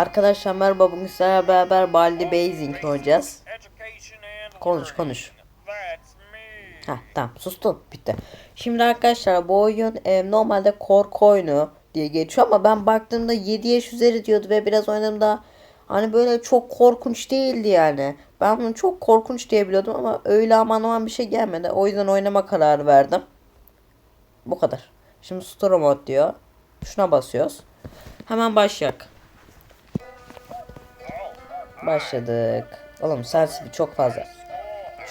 Arkadaşlar merhaba bugün sizlerle beraber Baldi Basing oynayacağız. Konuş, konuş. Ha tamam sustum bitti. Şimdi arkadaşlar bu oyun e, normalde korku oyunu diye geçiyor ama ben baktığımda 7 yaş üzeri diyordu ve biraz oynadığımda hani böyle çok korkunç değildi yani. Ben bunu çok korkunç diye biliyordum ama öyle aman aman bir şey gelmedi. O yüzden oynama kararı verdim. Bu kadar. Şimdi story mode diyor. Şuna basıyoruz. Hemen başlayak. Başladık. Oğlum sensibi çok fazla.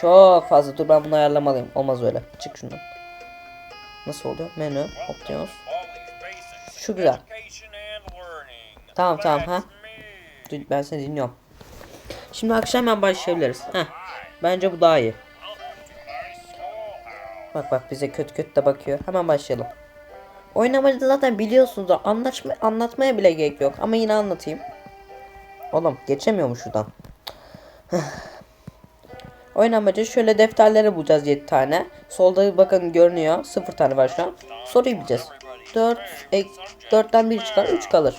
Çok fazla. Dur ben bunu ayarlamalıyım. Olmaz öyle. Çık şundan. Nasıl oluyor? Menü. Options. Şu güzel. Tamam tamam ha. Ben seni dinliyorum. Şimdi akşam hemen başlayabiliriz. Heh. Bence bu daha iyi. Bak bak bize kötü kötü de bakıyor. Hemen başlayalım. Oyun amacı zaten biliyorsunuz da anlaşma, anlatmaya bile gerek yok. Ama yine anlatayım. Oğlum geçemiyor mu şuradan? Oyun amacı şöyle defterleri bulacağız 7 tane. Solda bakın görünüyor. 0 tane var şu an. Soruyu bileceğiz. 4 ek, 4'ten 1 çıkar 3 kalır.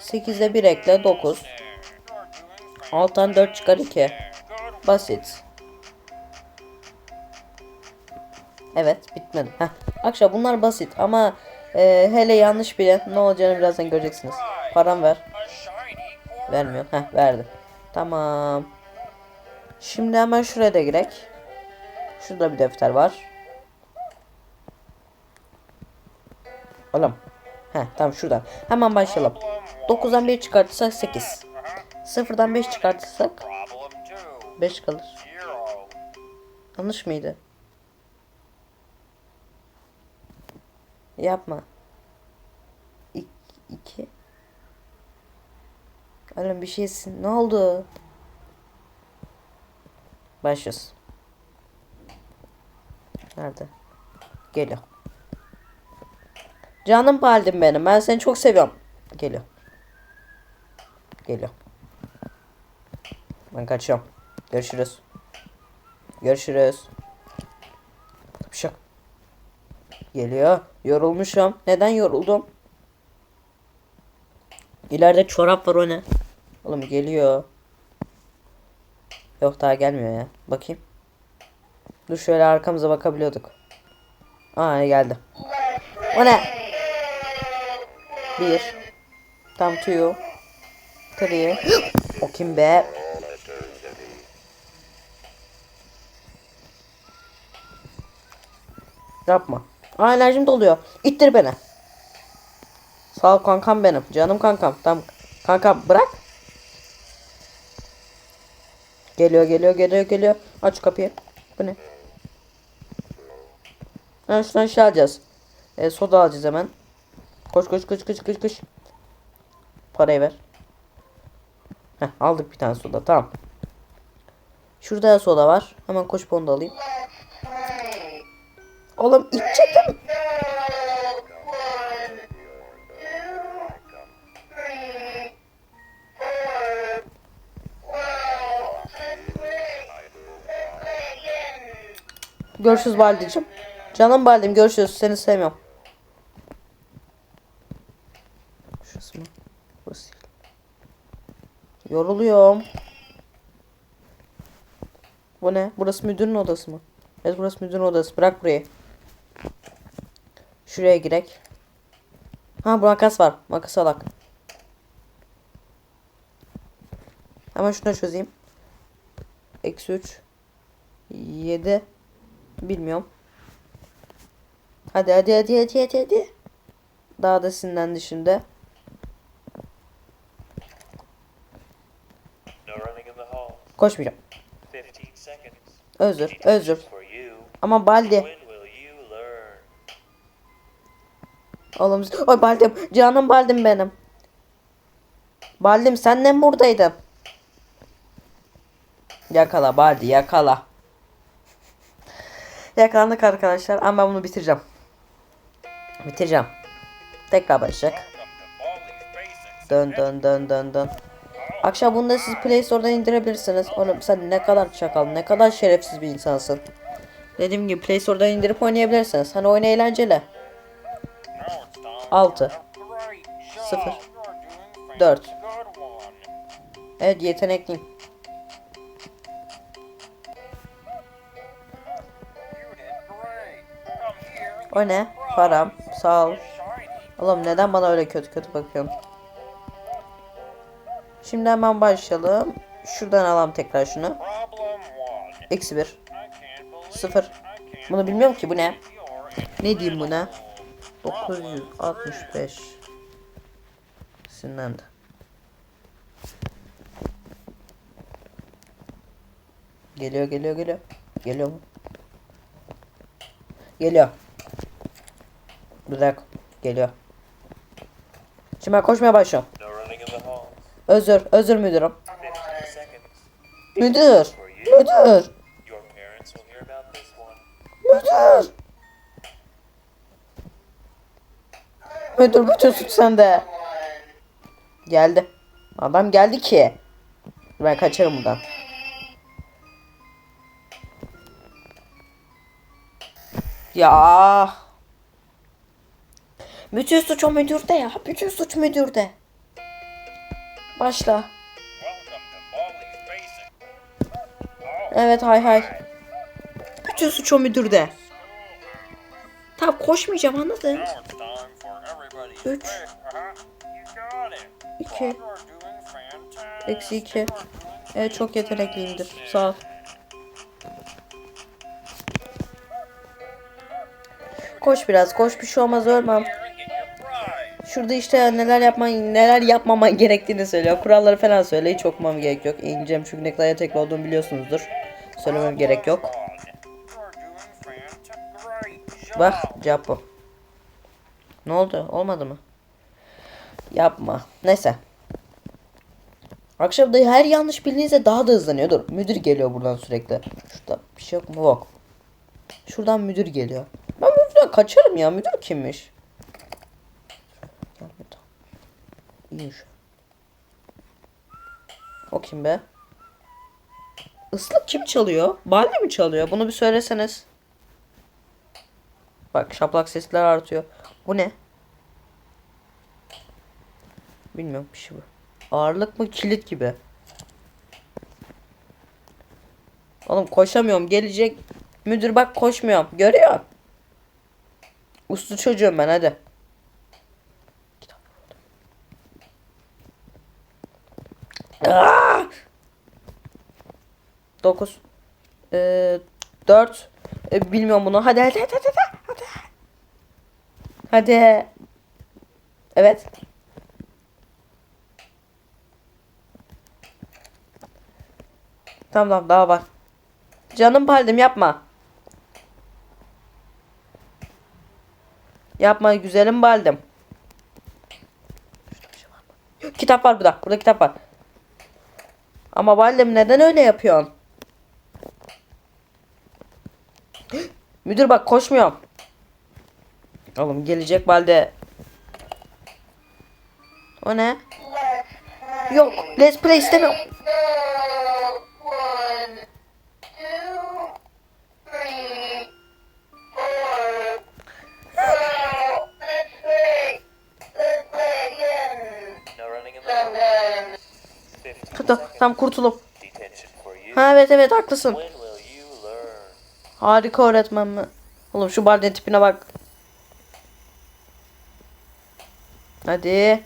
8'de 1 ekle 9. 6'dan 4 çıkar 2. Basit. Evet bitmedi. Heh. Akşam bunlar basit ama e, hele yanlış bile ne olacağını birazdan göreceksiniz. Param ver. Vermiyor. Heh verdi. Tamam. Şimdi hemen şuraya da girek. Şurada bir defter var. Oğlum. Heh tamam şuradan. Hemen başlayalım. 9'dan 1 çıkartırsak 8. 0'dan 5 çıkartırsak 5 kalır. Yanlış mıydı? Yapma. 2 Oğlum bir şeysin. Ne oldu? Başlıyoruz. Nerede? Geliyor. Canım baldim benim. Ben seni çok seviyorum. Geliyor. Geliyor. Ben kaçıyorum. Görüşürüz. Görüşürüz. Şak. Geliyor. Yorulmuşum. Neden yoruldum? İleride çorap var o ne? Oğlum geliyor. Yok daha gelmiyor ya. Bakayım. Dur şöyle arkamıza bakabiliyorduk. Aa geldi. O ne? Bir. Tam two. Three. o kim be? Yapma. Aa enerjim doluyor. İttir beni. Sağ ol kankam benim. Canım kankam. Tamam. Kankam bırak. Geliyor geliyor geliyor geliyor. Aç kapıyı. Bu ne? Ha şuradan şey alacağız. E, soda alacağız hemen. Koş koş koş koş koş koş. Parayı ver. Heh, aldık bir tane soda tamam. Şurada da soda var. Hemen koş onu da alayım. Oğlum içecektim. Görüşürüz Baldi'cim. Canım Baldi'm görüşürüz. Seni sevmiyorum. Şurası mı? Burası. Yoruluyorum. Bu ne? Burası müdürün odası mı? Evet burası müdürün odası. Bırak burayı. Şuraya girek. Ha bu makas var. Makas alak. Hemen şunu çözeyim. Eksi 3. 7. Bilmiyorum. Hadi hadi hadi hadi hadi hadi. Daha da sinirlendi şimdi. Koşmayacağım. 15 seconds. Özür, özür. Ama Baldi. Oğlum, oy Baldim. Canım Baldim benim. Baldim sen mi buradaydın? Yakala Baldi yakala. Yakalandık arkadaşlar ama ben bunu bitireceğim. Bitireceğim. Tekrar başlayacak. Dön dön dön dön dön. Akşam bunu da siz Play Store'dan indirebilirsiniz. Oğlum sen ne kadar çakal, ne kadar şerefsiz bir insansın. Dediğim gibi Play Store'dan indirip oynayabilirsiniz. Hani oyun eğlenceli. 6 0 4 Evet yetenekliyim. O ne? Param. Sağ ol. Oğlum neden bana öyle kötü kötü bakıyorsun? Şimdi hemen başlayalım. Şuradan alalım tekrar şunu. Eksi bir. Sıfır. Bunu bilmiyorum ki bu ne? Ne diyeyim buna? incredible. 965. Sinirlendi. Geliyor geliyor geliyor. Geliyor mu? Geliyor. Bir dakika. Geliyor. Şimdi ben koşmaya başlıyorum. Özür, özür müdürüm. 15 seconds. Müdür, müdür, müdür. Müdür bütün suç sende. Geldi. Adam geldi ki. Ben kaçarım buradan. Ya. Bütün suç o müdürde ya. Bütün suç müdürde. Başla. Evet hay hay. Bütün suç o müdürde. Tamam koşmayacağım anladın. Now it's time for everybody's Üç. pick. Uh-huh. You got it. İki. You're doing fantastic. Eksi iki. You're doing Evet çok yetenekliyimdir. Sağ ol. Koş biraz koş bir şey olmaz ölmem. Şurada işte neler yapman neler yapmaman gerektiğini söylüyor. Kuralları falan söyle. Hiç okumam gerek yok. İneceğim çünkü ne kadar yetenekli olduğumu biliyorsunuzdur. Söylemem gerek yok. Bak cevap bu. Ne oldu? Olmadı mı? Yapma. Neyse. Akşam da her yanlış bildiğinizde daha da hızlanıyor. Dur müdür geliyor buradan sürekli. Şurada bir şey yok mu? Yok. Şuradan müdür geliyor. Ben müdürden kaçarım ya. Müdür kimmiş? Gel müdür. İyiymiş. O kim be? Islık kim çalıyor? Balde mi çalıyor? Bunu bir söyleseniz. Bak şaplak sesler artıyor. Bu ne? Bilmiyorum bir şey bu. Ağırlık mı kilit gibi. Oğlum koşamıyorum gelecek. Müdür bak koşmuyorum. Görüyor. Uslu çocuğum ben hadi. 9 e, 4 e, bilmiyorum bunu. Hadi hadi hadi hadi hadi. Hadi. Evet. Tamam tamam daha var. Canım paldim yapma. Yapma güzelim baldım. Şey kitap var burada. Burada kitap var. Ama baldım neden öyle yapıyorsun? Müdür bak koşmuyorum. Oğlum gelecek balde. O ne? Yok. Let's play istemiyorum. One, two, three, four. Let's play. Let's play again. No running in the hall. Again. 15 Tamam, seconds. tamam kurtulup. Ha evet evet haklısın. Harika öğretmen mi? Oğlum şu balde tipine bak. Hadi.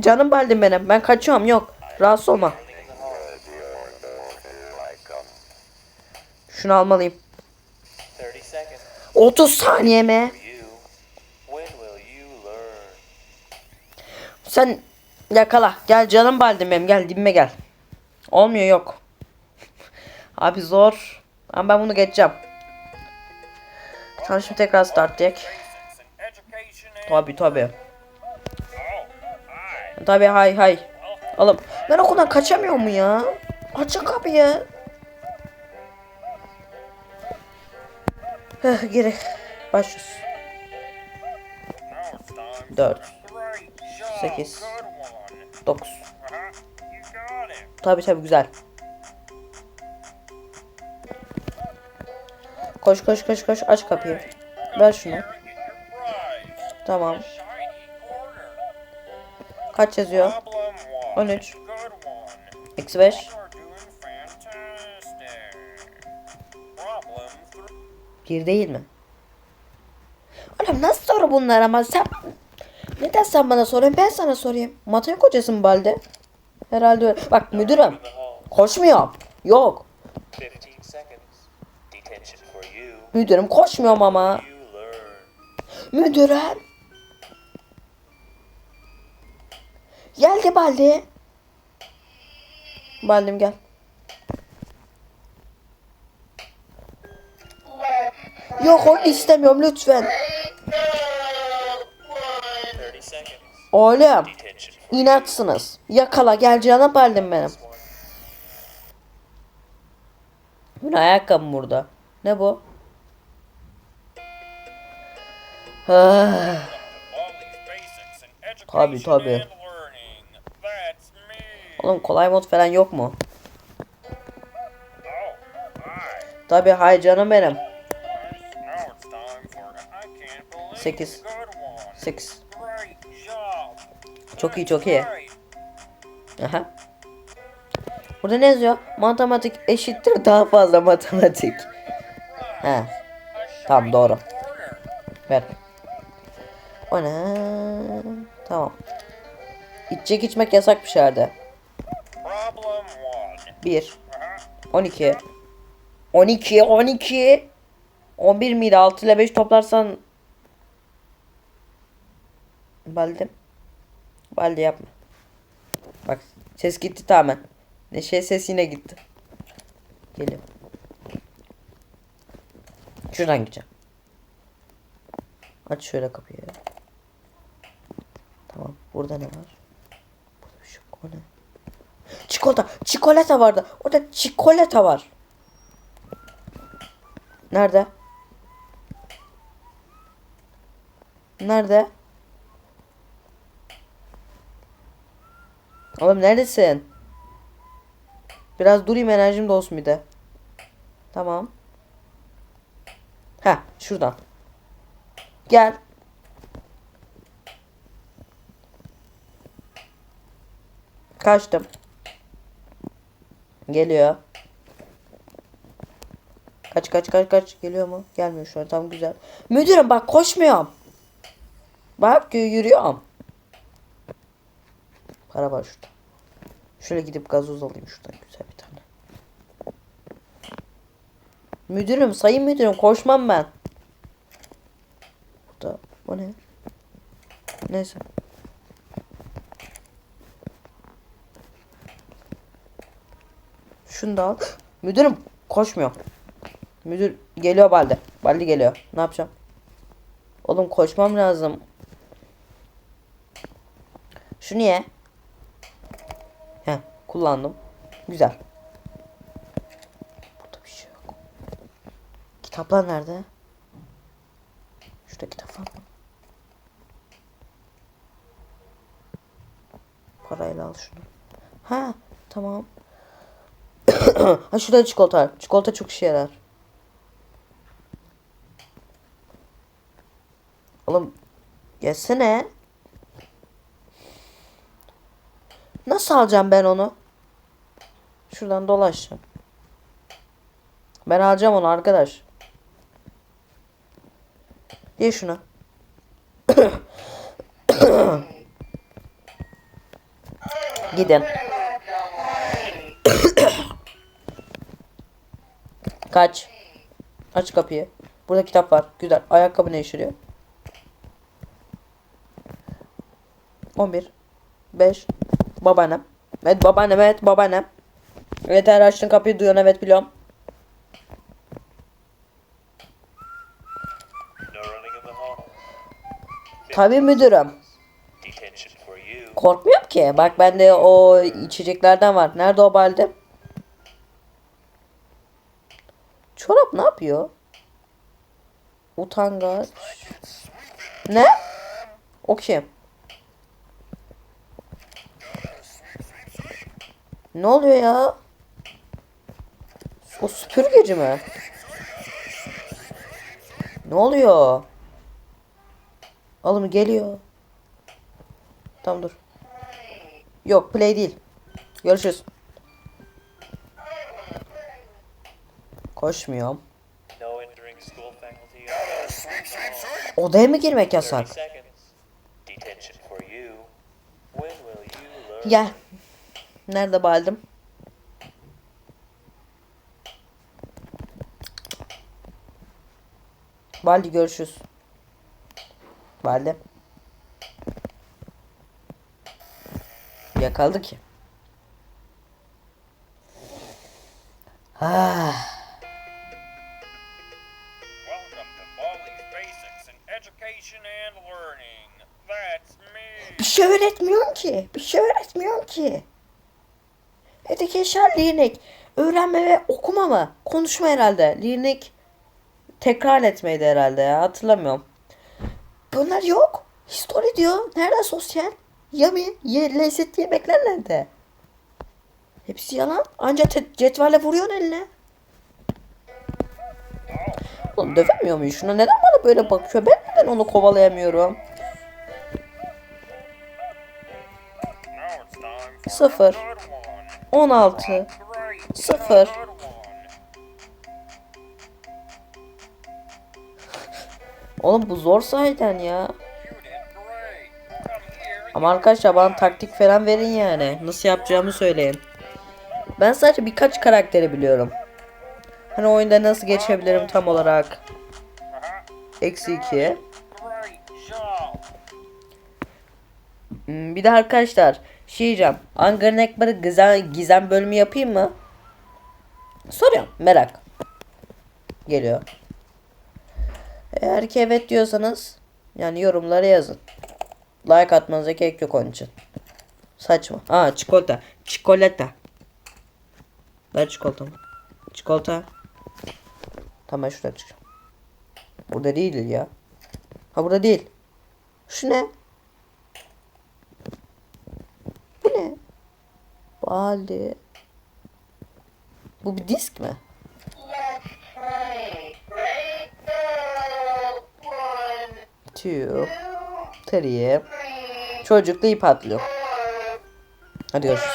Canım baldim benim. Ben kaçıyorum yok. Rahatsız olma. Şunu almalıyım. 30 seconds 30 saniye mi? Sen yakala. Gel canım baldim benim. Gel dibime gel. Olmuyor yok. Abi zor. Ama ben bunu geçeceğim. Tamam şimdi tekrar start diyek. Tabi tabi. Tabi hay hay. Oğlum ben okuldan kaçamıyor mu ya? Açın kapıyı. Heh, geri. Başlıyoruz. Now it's time Dört. for a great job. Sekiz. Good one. 9. Uh-huh. You got it. Tabi tabi güzel. Koş koş koş koş aç kapıyı. Ver şunu. Tamam. Kaç yazıyor? Problem one. 13. Good one. Eksi 5. You're doing fantastic. Problem three. Bir değil mi? Oğlum nasıl soru bunlar ama sen... Neden sen bana soruyorsun ben sana sorayım. Matematik hocası mı Balde? Herhalde öyle. Bak müdürüm. Koşmuyor. Yok. Müdürüm koşmuyorum ama. Müdürüm. Geldi Baldi. Baldim gel. Yok onu istemiyorum lütfen. 30 seconds. Oğlum inatsınız. Yakala gel canım Baldim benim. Bu ne ayakkabım burada? Ne bu? That's me. Oğlum kolay mod falan yok mu? Tabii hay canım benim. Now it's time for I can't believe Sekiz. the good one. 8. Great job. Çok iyi çok iyi. Aha. Burada ne yazıyor? Matematik eşittir daha fazla matematik. He. Tamam doğru. Ver. Ne? Tamam. İçecek içmek yasak bir one. 1. Uh-huh. 12. 12. 12. 11 miydi? 6 ile 5 toplarsan Baldim. Baldi yapma. Bak ses gitti tamamen. Neşe ses yine gitti. Geliyor. Şuradan gideceğim. Aç şöyle kapıyı. Tamam. Burada ne var? Burada bir şey ne? Çikolata. Çikolata vardı. Orada çikolata var. Nerede? Nerede? Oğlum neredesin? Biraz durayım enerjim de olsun bir de. Tamam. Ha, şuradan. Gel. Kaçtım. Geliyor. Kaç kaç kaç kaç geliyor mu? Gelmiyor şu an tam güzel. Müdürüm bak koşmuyorum. Bak yürüyorum. Para var şurada. Şöyle gidip gazoz alayım şuradan güzel bir tane. Müdürüm sayın müdürüm koşmam ben. Burada o ne? Neyse. Şunu da al. Müdürüm koşmuyor. Müdür geliyor Baldi. Baldi geliyor. Ne yapacağım? Oğlum koşmam lazım. Şu niye? Heh kullandım. Güzel. Burada bir şey yok. Kitaplar nerede? Şurada kitap var mı? Parayla al şunu. Ha tamam. Ha şurada çikolata var. Çikolata çok işe yarar. Oğlum gelsene. Nasıl alacağım ben onu? Şuradan dolaşacağım. Ben alacağım onu arkadaş. Ye şunu. Gidin. Kaç. Aç kapıyı. Burada kitap var. Güzel. Ayakkabı ne işiriyor? 11 5 Babaannem. Evet babaannem evet babaannem. Evet her açtın kapıyı duyuyorsun evet biliyorum. Tabii müdürüm. Korkmuyorum ki. Bak bende o içeceklerden var. Nerede o balde? Çorap ne yapıyor? Utangaç. Ne? O kim? Ne oluyor ya? O süpürgeci mi? Ne oluyor? Oğlum geliyor. Tamam dur. Yok play değil. Görüşürüz. Koşmuyorum. Odaya mı girmek 30 yasak? Gel. Nerede baldım? Baldi görüşürüz. Baldi. Yakaldı ki. Ah. Şey öğretmiyorsun ki. Bir şey öğretmiyorsun ki. Education learning. Öğrenme ve okuma mı? Konuşma herhalde. Learning tekrar etmeydi herhalde ya. Hatırlamıyorum. Bunlar yok. History diyor. Nerede sosyal? Yummy. Ye, lezzetli yemekler nerede? Hepsi yalan. Anca cetvelle vuruyorsun eline. Oğlum dövemiyor muyum şuna? Neden bana böyle bakıyor? Ben neden onu kovalayamıyorum? 0 16 0 Oğlum bu zor sahiden ya. Ama arkadaşlar bana taktik falan verin yani. Nasıl yapacağımı söyleyin. Ben sadece birkaç karakteri biliyorum. Hani oyunda nasıl geçebilirim tam olarak. Eksi 2. Hmm, bir de arkadaşlar şey diyeceğim. Angry Nekbar'ı gizem, gizem bölümü yapayım mı? Soruyorum. Merak. Geliyor. Eğer ki evet diyorsanız yani yorumlara yazın. Like atmanıza gerek yok onun için. Saçma. Aa çikolata. Çikolata. Ver çikolatamı. Çikolata. Tamam ben şuradan çıkacağım. Burada değil ya. Ha burada değil. Şu ne? Bu ne? Bali. Bu bir disk mi? Two, three. Çocuklu ip atlıyor. Hadi görüşürüz.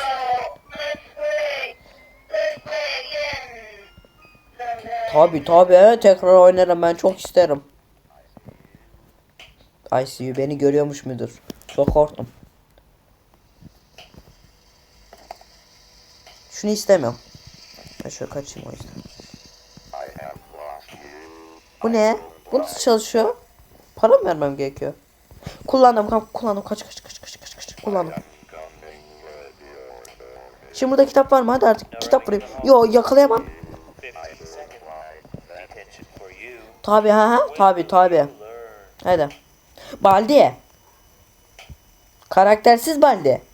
Tabi tabi tekrar oynarım ben çok isterim. ICU beni görüyormuş müdür? Çok korktum. Şunu istemiyorum. Ben şöyle kaçayım o yüzden. Bu ne? Bu nasıl çalışıyor? Para mı vermem gerekiyor? Kullandım kullandım kaç kaç kaç kaç kaç kaç kullandım. Şimdi burada kitap var mı? Hadi artık kitap bulayım. Yo yakalayamam. 15 seconds. Detention for you. Tabi ha ha tabi tabi. Hadi. Baldi. Karaktersiz Baldi.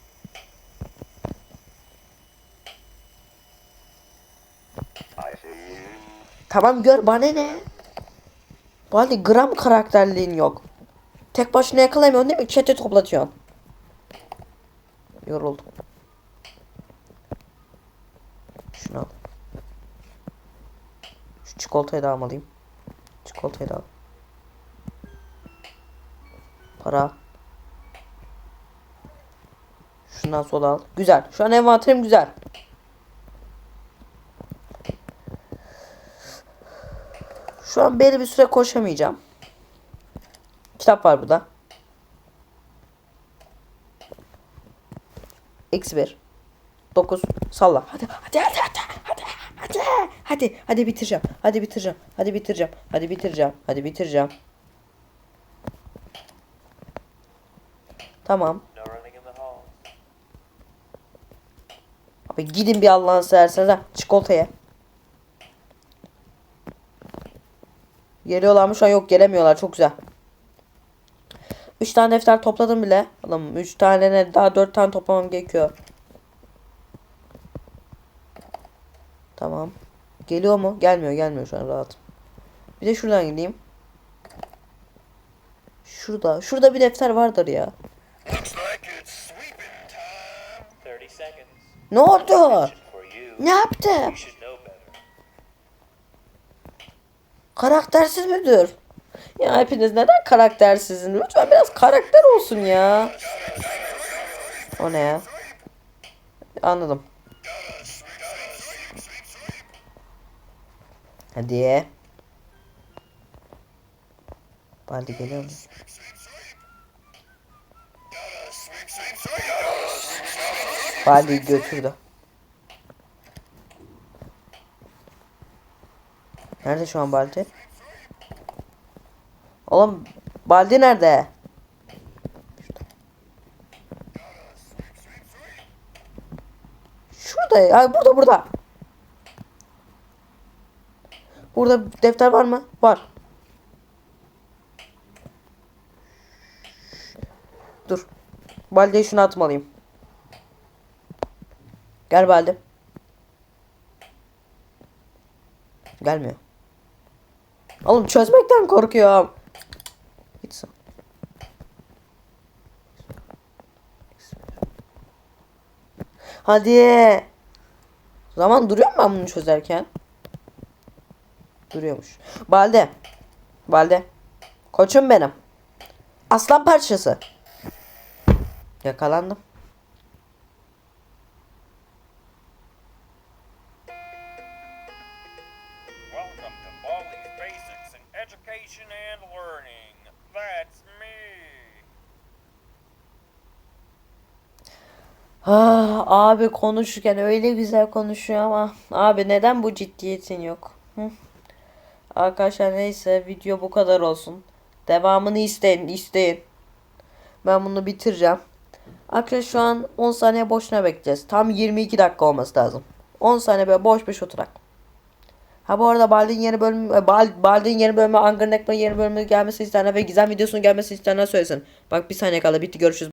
Tamam gör bana ne? Baldi gram karakterliğin yok. Tek başına yakalayamıyorsun değil mi? Çete toplatıyorsun. Yoruldum. Şunu al. Şu çikolatayı da almalıyım. Çikolatayı da al. Para. Şundan sola al. Güzel. Şu an envanterim güzel. Şu an belli bir süre koşamayacağım. Kitap var burada. Eksi bir. Dokuz. Salla. Hadi hadi hadi hadi hadi hadi hadi hadi bitireceğim. Hadi bitireceğim. Hadi bitireceğim. Hadi bitireceğim. Hadi bitireceğim. Tamam. Abi gidin bir Allah'ını severseniz ha. Geliyorlar mı? Şu an yok gelemiyorlar. Çok güzel. 3 tane defter topladım bile. Oğlum 3 tane ne? Daha 4 tane toplamam gerekiyor. Tamam. Geliyor mu? Gelmiyor. Gelmiyor şu an rahatım. Bir de şuradan gideyim. Şurada. Şurada bir defter vardır ya. Looks like it's sweeping time. 30 seconds. Ne oldu? Ne yaptı? Karaktersiz müdür? Ya hepiniz neden karaktersizsiniz? Lütfen biraz karakter olsun ya. O ne ya? anladım. Hadi. Baldi geliyor mu? Baldi götürdü. Nerede şu an Baldi? Oğlum Baldi nerede? Şurada ya burada burada. Burada defter var mı? Var. Dur. Baldi'ye şunu atmalıyım. Gel Baldi. Gelmiyor. Oğlum çözmekten korkuyorum. Gitsin. Hadi. Zaman duruyor mu ben bunu çözerken? Duruyormuş. Balde. Balde. Koçum benim. Aslan parçası. Yakalandım. Ah, abi konuşurken öyle güzel konuşuyor ama abi neden bu ciddiyetin yok? Hı? Arkadaşlar neyse video bu kadar olsun. Devamını isteyin isteyin. Ben bunu bitireceğim. Arkadaşlar şu an 10 saniye boşuna bekleyeceğiz. Tam 22 dakika olması lazım. 10 saniye böyle boş boş oturak. Ha bu arada Baldin yeni bölümü, e, Bal, Baldin yeni bölümü, Neck'la yeni bölümü gelmesi isteyenler ve Gizem videosunun gelmesi isteyenler söylesin. Bak bir saniye kaldı bitti görüşürüz.